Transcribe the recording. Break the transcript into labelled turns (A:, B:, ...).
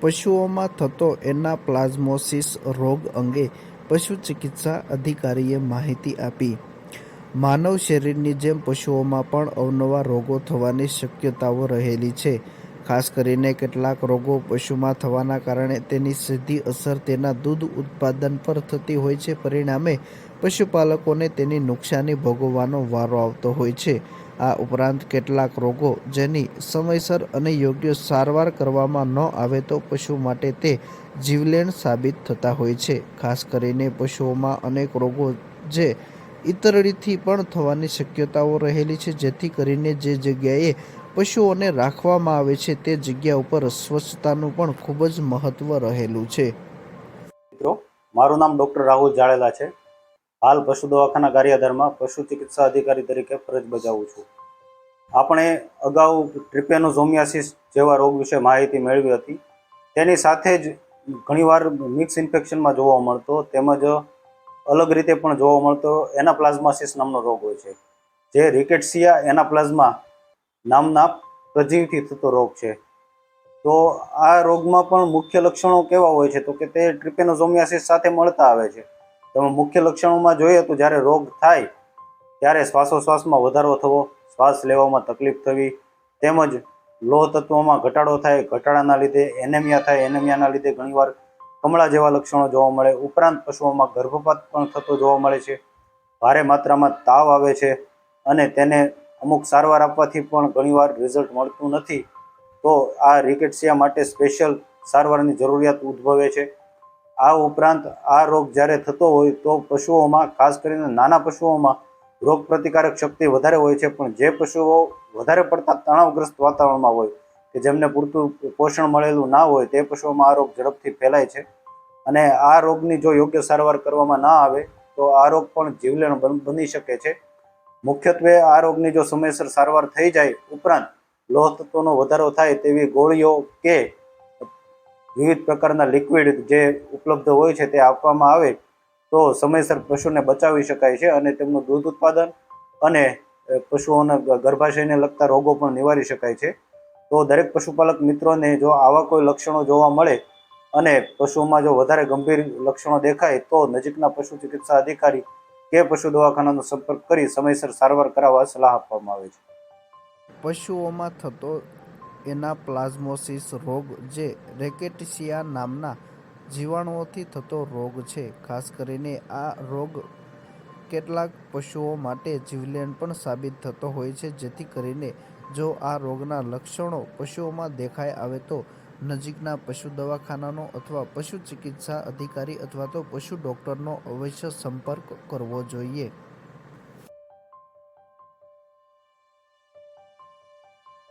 A: પશુઓમાં થતો એના પ્લાઝ્મોસિસ રોગ અંગે પશુ ચિકિત્સા અધિકારીએ માહિતી આપી. માનવ શરીરની જેમ પશુઓમાં પણ અવનવા રોગો થવાની શક્યતાઓ રહેલી છે. ખાસ કરીને કેટલાક રોગો પશુમાં થવાના કારણે તેની સીધી અસર તેના દૂધ ઉત્પાદન પર થતી હોય છે. પરિણામે પશુપાલકોને તેની નુકસાની ભોગવવાનો વારો આવતો હોય છે. આ ઉપરાંત કેટલાક રોગો જેની સમયસર અને યોગ્ય સારવાર કરવામાં ન આવે તો પશુ માટે તે જીવલેણ સાબિત થતા હોય છે. ખાસ કરીને પશુઓમાં અનેક રોગો જે ઇતરડીથી પણ થવાની શક્યતાઓ રહેલી છે, જેથી કરીને જે જગ્યાએ પશુઓને રાખવામાં આવે છે તે જગ્યા ઉપર સ્વચ્છતાનું પણ ખૂબ જ મહત્વ રહેલું છે.
B: મિત્રો મારું નામ ડૉક્ટર રાહુલ જાડેલા છે. હાલ પશુ દવાખાના ગારિયાધારમાં પશુ ચિકિત્સા અધિકારી તરીકે ફરજ બજાવું છું. આપણે અગાઉ ટ્રિપેનોઝોમિયાસિસ જેવા રોગ વિશે માહિતી મેળવી હતી. તેની સાથે જ ઘણીવાર મિક્સ ઇન્ફેક્શનમાં જોવા મળતો તેમજ અલગ રીતે પણ જોવા મળતો એનાપ્લાઝમાસિસ નામનો રોગ હોય છે. જે રિકેટસિયા એનાપ્લાઝમા નામના પ્રજીવથી થતો રોગ છે. તો આ રોગમાં પણ મુખ્ય લક્ષણો કેવા હોય છે? તો કે તે ટ્રિપેનોઝોમિયાસિસ સાથે મળતા આવે છે. તમે મુખ્ય લક્ષણોમાં જોઈએ તો જ્યારે રોગ થાય, ત્યારે શ્વાસોશ્વાસમાં વધારો થવો, શ્વાસ લેવામાં તકલીફ થવી, તેમજ લોહ તત્વોમાં ઘટાડો થાય, ઘટાડાના લીધે એનેમિયા થાય, એનેમિયાના લીધે ઘણીવાર કમળા જેવા લક્ષણો જોવા મળે. ઉપરાંત પશુઓમાં ગર્ભપાત પણ થતો જોવા મળે છે. ભારે માત્રામાં તાવ આવે છે અને તેને અમુક સારવાર આપવાથી પણ ઘણીવાર રિઝલ્ટ મળતું નથી. તો આ રિકેટસિયા માટે સ્પેશિયલ સારવારની જરૂરિયાત ઉદ્ભવે છે. આ ઉપરાંત આ રોગ જ્યારે થતો હોય તો પશુઓમાં, ખાસ કરીને નાના પશુઓમાં રોગ પ્રતિકારક શક્તિ વધારે હોય છે. પણ જે પશુઓ વધારે પડતા તણાવગ્રસ્ત વાતાવરણમાં હોય કે જેમને પૂરતું પોષણ મળેલું ના હોય, તે પશુઓમાં આ રોગ ઝડપથી ફેલાય છે. અને આ રોગની જો યોગ્ય સારવાર કરવામાં ના આવે, તો આ રોગ પણ જીવલેણ બની શકે છે. મુખ્યત્વે આ રોગની જો સમયસર સારવાર થઈ જાય ઉપરાંત લોહ તત્વનો વધારો થાય તેવી ગોળીઓ કે વિવિધ પ્રકારના લિક્વિડ જે ઉપલબ્ધ હોય છે તે આપવામાં આવે તો સમયસર પશુને બચાવી શકાય છે અને તેમનું દૂધ ઉત્પાદન અને પશુઓના ગર્ભાશયને લગતા રોગો પણ નિવારી શકાય છે. તો દરેક પશુપાલક મિત્રોને જો આવા કોઈ લક્ષણો જોવા મળે અને પશુઓમાં જો વધારે ગંભીર લક્ષણો દેખાય તો નજીકના પશુ ચિકિત્સા અધિકારી કે પશુ દવાખાનાનો સંપર્ક કરી સમયસર સારવાર કરાવવા સલાહ આપવામાં આવે છે.
A: પશુઓમાં થતો એનાપ્લાઝમોસિસ રોગ જે રેકેટિસિયા નામના જીવાણુઓથી થતો રોગ છે. ખાસ કરીને આ રોગ કેટલાક પશુઓ માટે જીવલેણ પણ સાબિત થતો હોય છે. જેથી કરીને જો આ રોગના લક્ષણો પશુઓમાં દેખાઈ આવે તો નજીકના પશુ દવાખાનાનો અથવા પશુ ચિકિત્સા અધિકારી અથવા તો પશુ ડૉક્ટરનો અવશ્ય સંપર્ક કરવો જોઈએ.